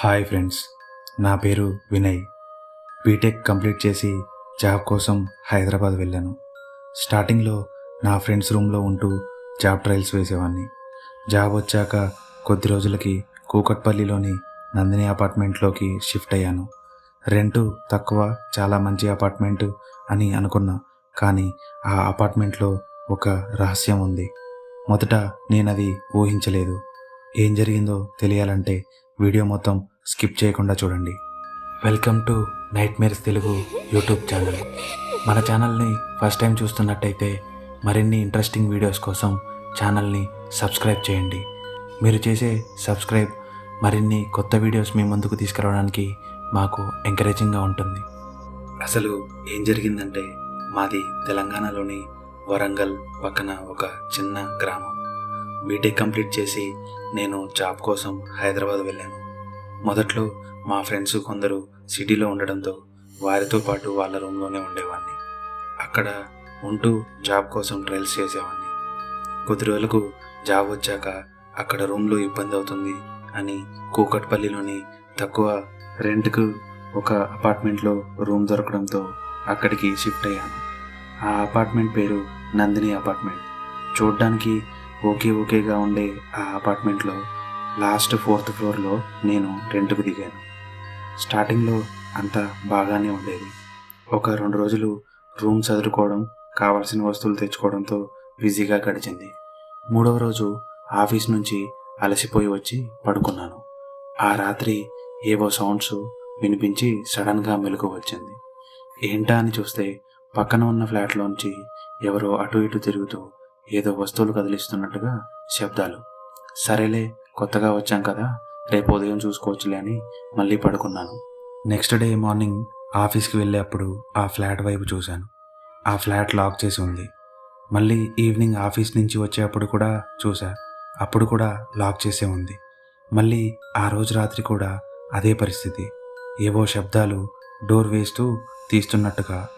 Hi friends నా పేరు Vinay. BTech complete చేసి జాబ్ కోసం హైదరాబాద్ వెళ్ళాను. స్టార్టింగ్లో నా ఫ్రెండ్స్ రూమ్లో ఉంటూ జాబ్ ట్రయల్స్ వేసేవాడిని జాబ్ వచ్చాక కొద్ది రోజులకి కూకట్పల్లిలోని నందిని అపార్ట్మెంట్లోకి షిఫ్ట్ అయ్యాను. రెంటు తక్కువ చాలా మంచి అపార్ట్మెంట్ అని అనుకున్నా కానీ ఆ అపార్ట్మెంట్లో ఒక రహస్యం ఉంది. మొదట నేను అది ఊహించలేదు. ఏం జరిగిందో తెలియాలంటే వీడియో మొత్తం స్కిప్ చేయకుండా చూడండి. Welcome to nightmares Telugu YouTube channel. మన ఛానల్ని ఫస్ట్ టైం చూస్తున్నట్టయితే మరిన్ని ఇంట్రెస్టింగ్ వీడియోస్ కోసం ఛానల్ని సబ్స్క్రైబ్ చేయండి. మీరు చేసే సబ్స్క్రైబ్ మరిన్ని కొత్త వీడియోస్ మీ ముందుకు తీసుకురావడానికి మాకు ఎంకరేజింగ్గా ఉంటుంది. అసలు ఏం జరిగిందంటే మాది తెలంగాణలోని వరంగల్ పక్కన ఒక చిన్న గ్రామం. బీటెక్ కంప్లీట్ చేసి నేను జాబ్ కోసం హైదరాబాద్ వెళ్ళాను. మొదట్లో మా ఫ్రెండ్స్ కొందరు సిటీలో ఉండడంతో వారితో పాటు వాళ్ళ రూమ్లోనే ఉండేవాడిని అక్కడ ఉంటూ జాబ్ కోసం ట్రయల్స్ చేసేవాడిని కొద్ది రోజులకు జాబ్ వచ్చాక అక్కడ రూమ్లో ఇబ్బంది అవుతుంది అని కూకట్పల్లిలోని తక్కువ రెంట్కు ఒక అపార్ట్మెంట్లో రూమ్ దొరకడంతో అక్కడికి షిఫ్ట్ అయ్యాను. ఆ అపార్ట్మెంట్ పేరు నందిని అపార్ట్మెంట్ చూడ్డానికి ఓకే ఓకేగా ఉండే ఆ అపార్ట్మెంట్లో లాస్ట్ ఫోర్త్ ఫ్లోర్లో నేను రెంట్కు దిగాను. స్టార్టింగ్లో అంతా బాగానే ఉండేది. ఒక రెండు రోజులు రూమ్ చదువుకోవడం కావాల్సిన వస్తువులు తెచ్చుకోవడంతో బిజీగా గడిచింది. మూడవ రోజు ఆఫీస్ నుంచి అలసిపోయి వచ్చి పడుకున్నాను. ఆ రాత్రి ఏవో సౌండ్స్ వినిపించి సడన్గా మెలకు వచ్చింది. ఏంటా అని చూస్తే పక్కన ఉన్న ఫ్లాట్లోంచి ఎవరో అటు ఇటు తిరుగుతూ ఏదో వస్తువులు కదిలిస్తున్నట్టుగా శబ్దాలు. సరేలే కొత్తగా వచ్చాం కదా రేపు ఉదయం చూసుకోవచ్చులే అని మళ్ళీ పడుకున్నాను. నెక్స్ట్ డే మార్నింగ్ ఆఫీస్కి వెళ్ళేప్పుడు ఆ ఫ్లాట్ వైపు చూశాను. ఆ ఫ్లాట్ లాక్ చేసి ఉంది. మళ్ళీ ఈవినింగ్ ఆఫీస్ నుంచి వచ్చేప్పుడు కూడా చూసా అప్పుడు కూడా లాక్ చేసే ఉంది. మళ్ళీ ఆ రోజు రాత్రి కూడా అదే పరిస్థితి. ఏవో శబ్దాలు డోర్ వేస్తూ తీస్తున్నట్టుగా.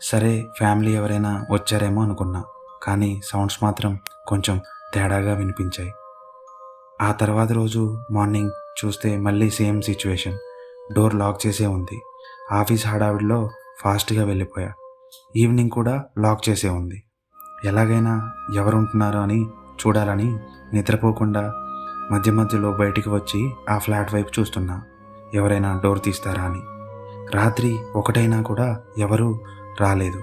సరే ఫ్యామిలీ ఎవరైనా వచ్చారేమో అనుకున్నా. కానీ సౌండ్స్ మాత్రం కొంచెం తేడాగా వినిపించాయి. ఆ తర్వాత రోజు మార్నింగ్ చూస్తే మళ్ళీ సేమ్ సిచ్యువేషన్. డోర్ లాక్ చేసే ఉంది. ఆఫీస్ హడావిడిలో ఫాస్ట్గా వెళ్ళిపోయా. ఈవినింగ్ కూడా లాక్ చేసే ఉంది. ఎలాగైనా ఎవరు ఉంటున్నారో అని చూడాలని నిద్రపోకుండా మధ్య మధ్యలో బయటికి వచ్చి ఆ ఫ్లాట్ వైపు చూస్తున్నా. ఎవరైనా డోర్ తీస్తారా అని. రాత్రి ఒకటైనా కూడా ఎవరు రాలేదు.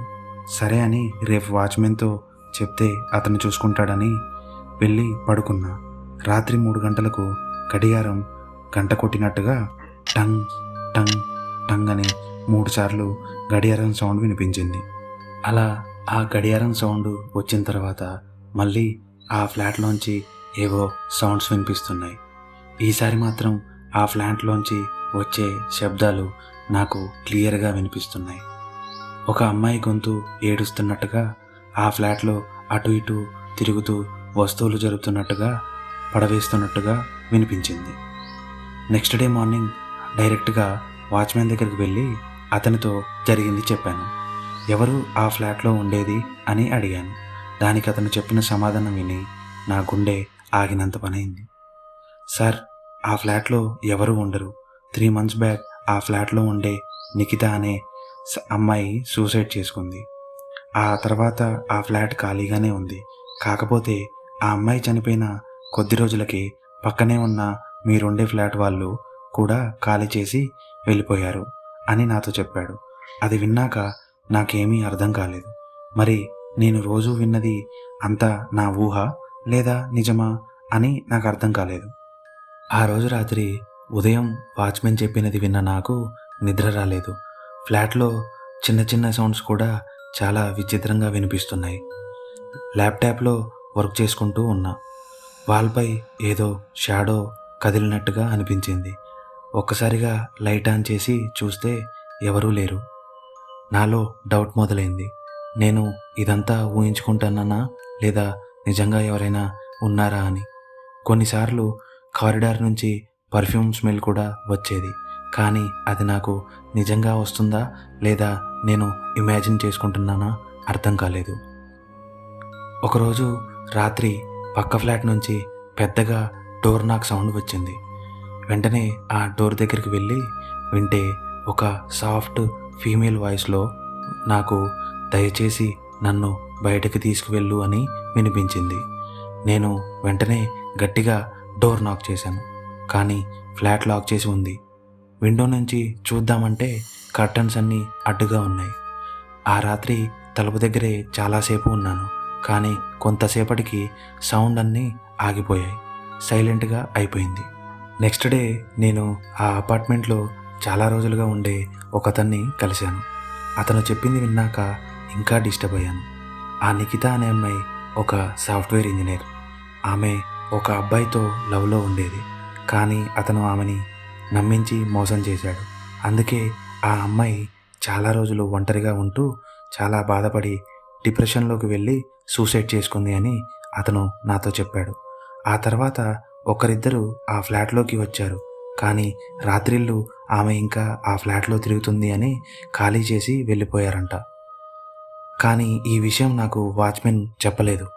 సరే అని రేపు వాచ్మెన్తో చెప్తే అతను చూసుకుంటాడని వెళ్ళి పడుకున్నా. రాత్రి మూడు గంటలకు గడియారం గంట కొట్టినట్టుగా టంగ్ టంగ్ టంగ్ అని మూడు సార్లు గడియారం సౌండ్ వినిపించింది. అలా ఆ గడియారం సౌండ్ వచ్చిన తర్వాత మళ్ళీ ఆ ఫ్లాట్లోంచి ఏవో సౌండ్స్ వినిపిస్తున్నాయి. ఈసారి మాత్రం ఆ ఫ్లాట్లోంచి వచ్చే శబ్దాలు నాకు క్లియర్గా వినిపిస్తున్నాయి. ఒక అమ్మాయి గొంతు ఏడుస్తున్నట్టుగా ఆ ఫ్లాట్లో అటు ఇటు తిరుగుతూ వస్తువులు జరుపుతున్నట్టుగా పడవేస్తున్నట్టుగా వినిపించింది. నెక్స్ట్ డే మార్నింగ్ డైరెక్ట్గా వాచ్మెన్ దగ్గరికి వెళ్ళి అతనితో జరిగింది చెప్పాను. ఎవరు ఆ ఫ్లాట్లో ఉండేది అని అడిగాను. దానికి అతను చెప్పిన సమాధానం విని నా గుండె ఆగినంత పనైంది. సార్ ఆ ఫ్లాట్లో ఎవరు ఉండరు. త్రీ మంత్స్ బ్యాక్ ఆ ఫ్లాట్లో ఉండే నిఖిత అనే అమ్మాయి సూసైడ్ చేసుకుంది. ఆ తర్వాత ఆ ఫ్లాట్ ఖాళీగానే ఉంది. కాకపోతే ఆ అమ్మాయి చనిపోయిన కొద్ది రోజులకి పక్కనే ఉన్న మీరుండే ఫ్లాట్ వాళ్ళు కూడా ఖాళీ చేసి వెళ్ళిపోయారు అని నాతో చెప్పాడు. అది విన్నాక నాకేమీ అర్థం కాలేదు. మరి నేను రోజు విన్నది అంతా నా ఊహ లేదా నిజమా అని నాకు అర్థం కాలేదు. ఆ రోజు రాత్రి ఉదయం వాచ్మెన్ చెప్పినది విన్న నాకు నిద్ర రాలేదు. ఫ్లాట్లో చిన్న చిన్న సౌండ్స్ కూడా చాలా విచిత్రంగా వినిపిస్తున్నాయి. ల్యాప్టాప్లో వర్క్ చేసుకుంటూ ఉన్నా. వాల్పై ఏదో షాడో కదిలినట్టుగా అనిపించింది. ఒక్కసారిగా లైట్ ఆన్ చేసి చూస్తే ఎవరూ లేరు. నాలో డౌట్ మొదలైంది. నేను ఇదంతా ఊహించుకుంటానన్నా లేదా నిజంగా ఎవరైనా ఉన్నారా అని. కొన్నిసార్లు కారిడార్ నుంచి పర్ఫ్యూమ్ స్మెల్ కూడా వచ్చేది. కానీ అది నాకు నిజంగా వస్తుందా లేదా నేను ఇమాజిన్ చేసుకుంటున్నానా అర్థం కాలేదు. ఒకరోజు రాత్రి పక్క ఫ్లాట్ నుంచి పెద్దగా డోర్ నాక్ సౌండ్ వచ్చింది. వెంటనే ఆ డోర్ దగ్గరికి వెళ్ళి వింటే ఒక సాఫ్ట్ ఫీమేల్ వాయిస్లో నాకు దయచేసి నన్ను బయటకు తీసుకువెళ్ళు అని వినిపించింది. నేను వెంటనే గట్టిగా డోర్ నాక్ చేశాను. కానీ ఫ్లాట్ లాక్ చేసి ఉంది. విండో నుంచి చూద్దామంటే కర్టన్స్ అన్నీ అడ్డుగా ఉన్నాయి. ఆ రాత్రి తలుపు దగ్గరే చాలాసేపు ఉన్నాను కానీ కొంతసేపటికి సౌండ్ అన్నీ ఆగిపోయాయి. సైలెంట్గా అయిపోయింది. నెక్స్ట్ డే నేను ఆ అపార్ట్మెంట్లో చాలా రోజులుగా ఉండే ఒకతన్ని కలిశాను. అతను చెప్పింది విన్నాక ఇంకా డిస్టర్బ్ అయ్యాను. ఆ నిఖిత అనే అమ్మాయి ఒక సాఫ్ట్వేర్ ఇంజనీర్. ఆమె ఒక అబ్బాయితో లవ్లో ఉండేది కానీ అతను ఆమెని నమ్మించి మోసం చేశాడు. అందుకే ఆ అమ్మాయి చాలా రోజులు ఒంటరిగా ఉంటూ చాలా బాధపడి డిప్రెషన్లోకి వెళ్ళి సూసైడ్ చేసుకుంది అని అతను నాతో చెప్పాడు. ఆ తర్వాత ఒకరిద్దరు ఆ ఫ్లాట్లోకి వచ్చారు. కానీ రాత్రిళ్ళు ఆమె ఇంకా ఆ ఫ్లాట్లో తిరుగుతుంది అని ఖాళీ చేసి వెళ్ళిపోయారంట. కానీ ఈ విషయం నాకు వాచ్మెన్ చెప్పలేదు.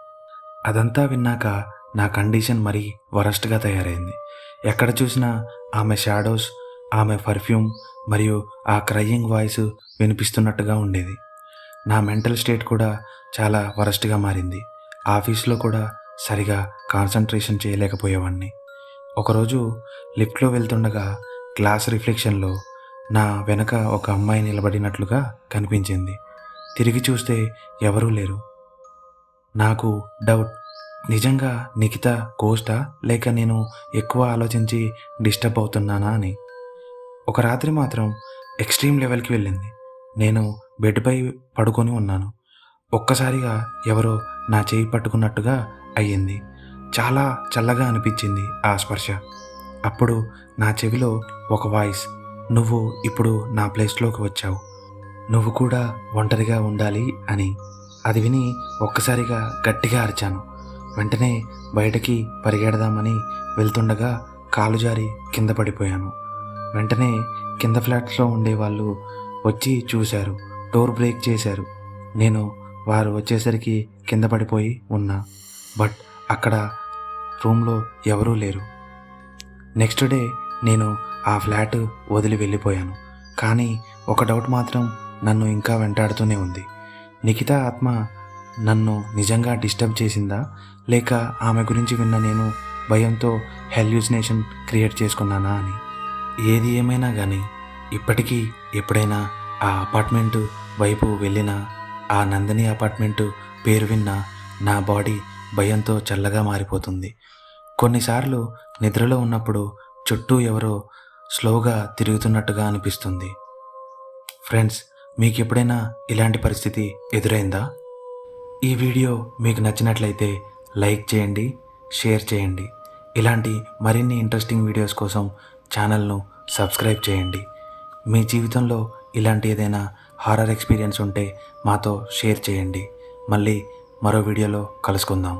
అదంతా విన్నాక నా కండిషన్ మరీ వరస్ట్గా తయారైంది. ఎక్కడ చూసినా ఆమె షాడోస్ ఆమె పర్ఫ్యూమ్ మరియు ఆ క్రయింగ్ వాయిస్ వినిపిస్తున్నట్టుగా ఉండేది. నా మెంటల్ స్టేట్ కూడా చాలా వరస్ట్గా మారింది. ఆఫీస్లో కూడా సరిగా కాన్సన్ట్రేషన్ చేయలేకపోయేవాడిని ఒకరోజు లిఫ్ట్లో వెళ్తుండగా గ్లాస్ రిఫ్లెక్షన్లో నా వెనక ఒక అమ్మాయి నిలబడినట్లుగా కనిపించింది. తిరిగి చూస్తే ఎవరూ లేరు. నాకు డౌట్ నిజంగా నిఖిత కోస్టా లేక నేను ఎక్కువ ఆలోచించి డిస్టర్బ్ అవుతున్నానా అని. ఒక రాత్రి మాత్రం ఎక్స్ట్రీమ్ లెవెల్కి వెళ్ళింది. నేను బెడ్పై పడుకొని ఉన్నాను. ఒక్కసారిగా ఎవరో నా చేయి పట్టుకున్నట్టుగా అయ్యింది. చాలా చల్లగా అనిపించింది ఆ స్పర్శ. అప్పుడు నా చెవిలో ఒక వాయిస్ నువ్వు ఇప్పుడు నా ప్లేస్లోకి వచ్చావు. నువ్వు కూడా ఒంటరిగా ఉండాలి అని. అది విని ఒక్కసారిగా గట్టిగా అరిచాను. వెంటనే బయటకి పరిగెడదామని వెళ్తుండగా కాలు జారి కింద పడిపోయాను. వెంటనే కింద ఫ్లాట్స్లో ఉండే వాళ్ళు వచ్చి చూశారు. డోర్ బ్రేక్ చేశారు. నేను వారు వచ్చేసరికి కింద పడిపోయి ఉన్నా. బట్ అక్కడ రూమ్లో ఎవరూ లేరు. నెక్స్ట్ డే నేను ఆ ఫ్లాట్ వదిలి వెళ్ళిపోయాను. కానీ ఒక డౌట్ మాత్రం నన్ను ఇంకా వెంటాడుతూనే ఉంది. నిఖిత ఆత్మ నన్ను నిజంగా డిస్టర్బ్ చేసిందా? లేక ఆమె గురించి విన్న నేను భయంతో హెల్యూసినేషన్ క్రియేట్ చేసుకున్నానా అని. ఏది ఏమైనా కానీ ఇప్పటికీ ఎప్పుడైనా ఆ అపార్ట్మెంటు వైపు వెళ్ళినా ఆ నందిని అపార్ట్మెంటు పేరు విన్నా నా బాడీ భయంతో చల్లగా మారిపోతుంది. కొన్నిసార్లు నిద్రలో ఉన్నప్పుడు చుట్టూ ఎవరో స్లోగా తిరుగుతున్నట్టుగా అనిపిస్తుంది. ఫ్రెండ్స్ మీకు ఎప్పుడైనా ఇలాంటి పరిస్థితి ఎదురైందా? ఈ వీడియో మీకు నచ్చినట్లయితే లైక్ చేయండి షేర్ చేయండి. ఇలాంటి మరిన్ని ఇంట్రెస్టింగ్ వీడియోస్ కోసం ఛానల్ను సబ్స్క్రైబ్ చేయండి. మీ జీవితంలో ఇలాంటి ఏదైనా హారర్ ఎక్స్పీరియన్స్ ఉంటే మాతో షేర్ చేయండి. మళ్ళీ మరో వీడియోలో కలుసుకుందాం.